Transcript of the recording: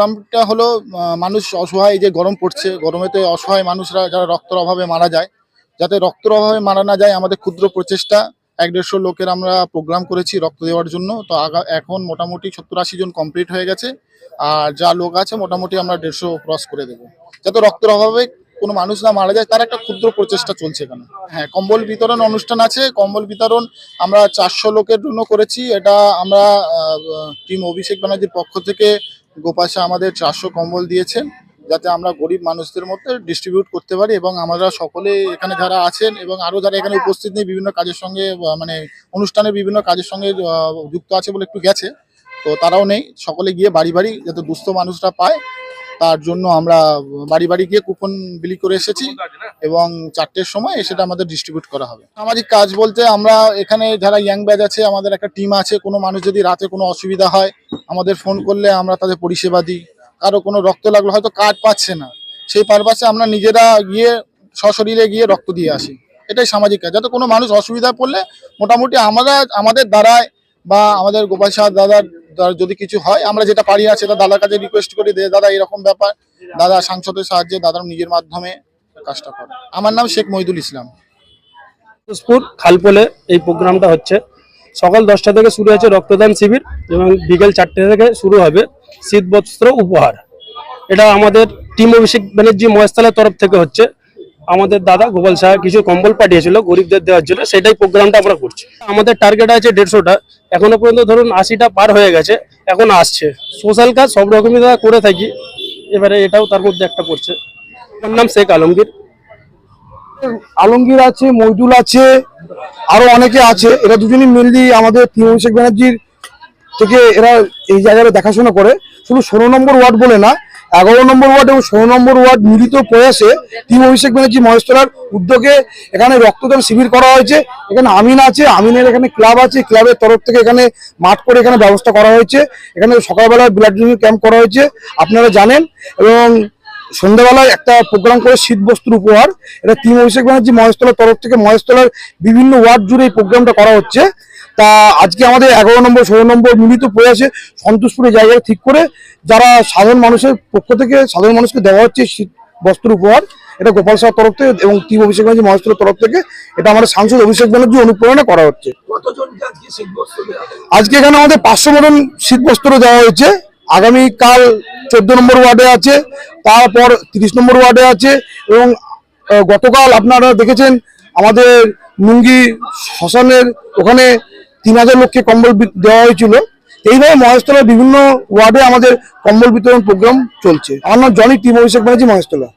প্রোগ্রামটা হলো মানুষ অসহায় যে গরম পড়ছে, গরমেতে অসহায় মানুষরা, যারা রক্তের অভাবে মারা যায়, যাতে রক্তের অভাবে মারা না যায় আমাদের ক্ষুদ্র প্রচেষ্টা। এক দেড়শো লোকের আমরা প্রোগ্রাম করেছি রক্ত দেওয়ার জন্য। তো এখন মোটামুটি সত্তর আশি জন কমপ্লিট হয়ে গেছে। আর যা লোক আছে, মোটামুটি আমরা দেড়শো ক্রস করে দেবো। যাতে রক্তের অভাবে কোনো মানুষ না মারা যায়, তার একটা ক্ষুদ্র প্রচেষ্টা চলছে এখানে। হ্যাঁ কম্বল বিতরণ অনুষ্ঠান আছে। কম্বল বিতরণ আমরা চারশো লোকের জন্য করেছি। এটা আমরা টিম অভিষেক ব্যানার্জির পক্ষ থেকে গোপাশা আমাদের চারশো কম্বল দিয়েছেন, যাতে আমরা গরিব মানুষদের মধ্যে ডিস্ট্রিবিউট করতে পারি এবং আমরা সকলে এখানে যারা আছেন এবং আরও যারা এখানে উপস্থিত নেই, বিভিন্ন কাজের সঙ্গে মানে অনুষ্ঠানের বিভিন্ন কাজের সঙ্গে যুক্ত আছে বলে একটু গেছে, তো তারাও নেই, সকলে গিয়ে বাড়ি বাড়ি যাতে দুস্থ মানুষরা পায়, তার জন্য আমরা বাড়ি বাড়ি গিয়ে কুপন বিলি করে এসেছি। এবং চারটের সময় সেটা আমাদের ডিস্ট্রিবিউট করা হবে। সামাজিক কাজ বলতে আমরা এখানে যারা ইয়াং ব্যাচ আছে, আমাদের একটা টিম আছে, কোনো মানুষ যদি রাতে কোনো অসুবিধা হয়, আমাদের ফোন করলে আমরা তাদের পরিষেবা দিই। কারও কোনো রক্ত লাগল হয়তো কার্ড পাচ্ছে না। সেই পারপাসে আমরা নিজেরা গিয়ে সশরীরে গিয়ে রক্ত দিয়ে আসি। এটাই সামাজিক কাজ। যাতে কোনো মানুষ অসুবিধায় পড়লে মোটামুটি আমরা, আমাদের দ্বারায় বা আমাদের গোপাল সাহা দাদার যদি কিছু হয়, আমরা যেটা পারি না সেটা দাদার কাছে রিকোয়েস্ট করি দাদা, এরকম ব্যাপার। দাদা সাংসদের সাহায্যে দাদার নিজের মাধ্যমে কাজটা করে। আমার নাম শেখ মহিদুল ইসলাম। দিনাজপুর খালপোলে এই প্রোগ্রামটা হচ্ছে। সকাল দশটা থেকে শুরু হয়েছে রক্তদান শিবির এবং বিকেল চারটে থেকে শুরু হবে শীত বস্ত্র উপহার। এটা আমাদের টিম অভিষেক ব্যানার্জি মহেশতলার তরফ থেকে হচ্ছে। আমাদের দাদা গোপাল শাহ কিছু কম্বল পাঠিয়েছিল গরিবদের দেওয়ার জন্য, সেটাই প্রোগ্রামটা আমরা করছি। আমাদের টার্গেট আছে দেড়শোটা। এখনও পর্যন্ত ধরুন আশিটা পার হয়ে গেছে, এখন আসছে। সোশ্যাল কাজ সব রকমই করে থাকি। এবারে এটাও তার মধ্যে একটা পড়ছে আমার নাম শেখ আলমগীর? আলমগীর আছে, মইদুল আছে, আরও অনেকে আছে। এরা দুজনই মেনলি আমাদের অভিষেক ব্যানার্জির থেকে এরা এই জায়গাটা দেখাশোনা করে। শুধু ষোলো নম্বর ওয়ার্ড বলে না, এগারো নম্বর ওয়ার্ড এবং ষোলো নম্বর ওয়ার্ড মিলিত প্রয়াসে টিম অভিষেক ব্যানার্জি মহেশতলার উদ্যোগে এখানে রক্তদান শিবির করা হয়েছে। এখানে আমিন আছে, আমিনের এখানে ক্লাব আছে, ক্লাবের তরফ থেকে এখানে মাঠ করে এখানে ব্যবস্থা করা হয়েছে। এখানে সকালবেলা ব্লাড ডোনেশন ক্যাম্প করা হয়েছে, আপনারা জানেন। এবং সন্ধ্যাবেলায় একটা প্রোগ্রাম করে শীত বস্ত্র উপহার। এটা টিম অভিষেক ব্যানার্জি মহেশতলার তরফ থেকে মহেশতলার বিভিন্ন ওয়ার্ড জুড়ে এই প্রোগ্রামটা করা হচ্ছে। তা আজকে আমাদের এগারো নম্বর ষোলো নম্বর মিলিত প্রয়াসে সন্তোষপুরের জায়গায় ঠিক করে যারা সাধারণ মানুষের পক্ষ থেকে সাধারণ মানুষকে দেওয়া হচ্ছে শীত বস্ত্র উপহার এটা গোপাল সাহার তরফ থেকে এবং টিম অভিষেক ব্যানার্জি মহেশতলার তরফ থেকে এটা আমাদের সাংসদ অভিষেক ব্যানার্জি অনুপ্রেরণা করা হচ্ছে। আজকে এখানে আমাদের পাঁচশো মতন শীত বস্ত্র দেওয়া হয়েছে। আগামীকাল চোদ্দ নম্বর ওয়ার্ডে আছে, তারপর তিরিশ নম্বর ওয়ার্ডে আছে এবং গতকাল আপনারা দেখেছেন আমাদের মুঙ্গি শ্মশানের ওখানে তিন হাজার লোককে কম্বল দেওয়া হয়েছিল। এইভাবে মহেশতলার বিভিন্ন ওয়ার্ডে আমাদের কম্বল বিতরণ প্রোগ্রাম চলছে। আমার নাম জনি টিম অভিষেক ব্যানার্জি, মহেশতলা।